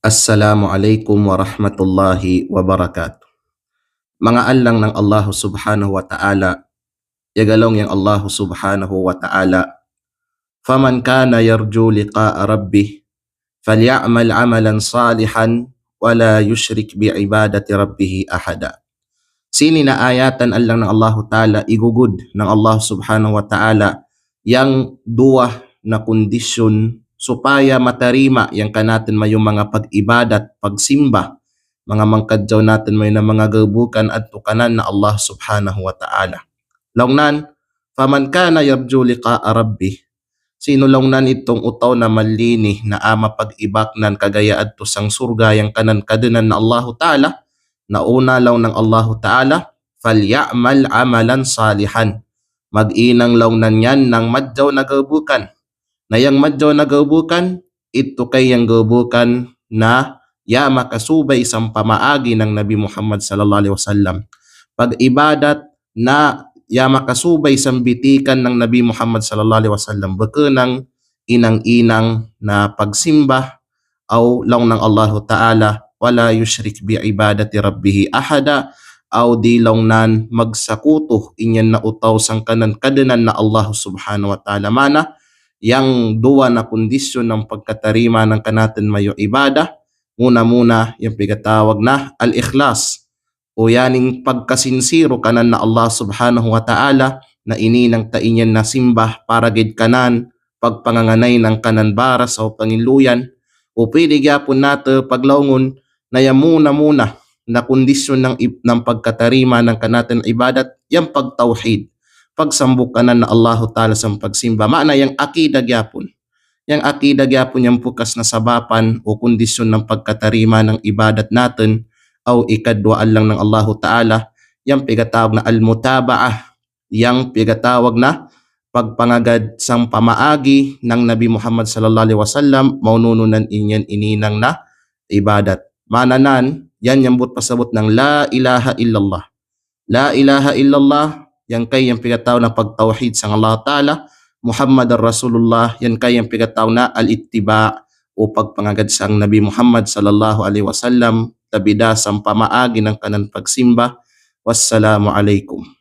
Assalamu alaikum wa rahmatullahi wa barakatuh. Mga alang ng Allah subhanahu wa ta'ala, yagalong yang Allah subhanahu wa ta'ala, faman kana yarju liqa'a rabbih, falyamal amalan salihan, wala yushrik bi'ibadati rabbihi ahada. Sini na ayatan alang ng Allah ta'ala, igugud ng Allah subhanahu wa ta'ala, yang dua na kondisyon supaya matarima yang kanatin may yung mga pag-ibadat, pagsimba, mga mangkadyaw natin may na mga gabukan at tukanan na Allah Subhanahu wa Ta'ala. Longnan, faman kana yarju liqa'a rabbih Sino lang nan itong utaw na malini na ama pag-ibaknan kagaya adto sang surga yang kanan kadenan na Allah Ta'ala nauna lang ng Allah Ta'ala, falyamal amalan salihan. Mag-inang law nan yan ng madyaw na gabukan. Na yang madyaw na gabukan, ito kay yang gabukan na ya makasubay isang pamaagi ng Nabi Muhammad sallallahu alaihi wasallam. Pag-ibadat na ya makasubay isang bitikan ng Nabi Muhammad sallallahu alaihi wasallam. Bakanang inang-inang na pagsimba aw lang ng Allah Ta'ala wala yushrik bi ibadati rabbih ahada aw di lang nan magsakuto inyan na utaw sang kanan kadanan na Allah subhanahu wa ta'ala mana yang dua na kondisyon ng pagkatarima ng kanatin mayo ibada muna-muna yung pigatawag na al-ikhlas o yaning pagkasinsiro kanan na Allah subhanahu wa ta'ala na ininang tainyan na simba para gid kanan pagpanganganay ng kanan bara sa pangiluyan o pwede gyapon nato paglawngon na yan muna na kondisyon ng, ng pagkatarima ng kanatin ibadat, yung pagtawhid, pagsambok ka na na Allah Ta'ala sa pagsimba. Maana yung akida gyapon. Yung akida gyapon yung pukas na sabapan o kondisyon ng pagkatarima ng ibadat natin o ikadwaan lang ng Allah Ta'ala, yung pigatawag na al-mutaba'ah, yung pigatawag na pagpangagad sang pamaagi ng Nabi Muhammad sallallahu alaihi wasallam maunununan inyan ininang na ibadat mananan, yan yung pasabot ng La ilaha illallah. La ilaha illallah, yan kay yung pigataw na pagtawhid sa Allah Ta'ala. Muhammad Rasulullah, yan kay yung pigataw na al-ittiba o pagpangagad sa Nabi Muhammad sallallahu alaihi wasallam tabida sa pamaagi ng kanan pagsimba. Wassalamu alaikum.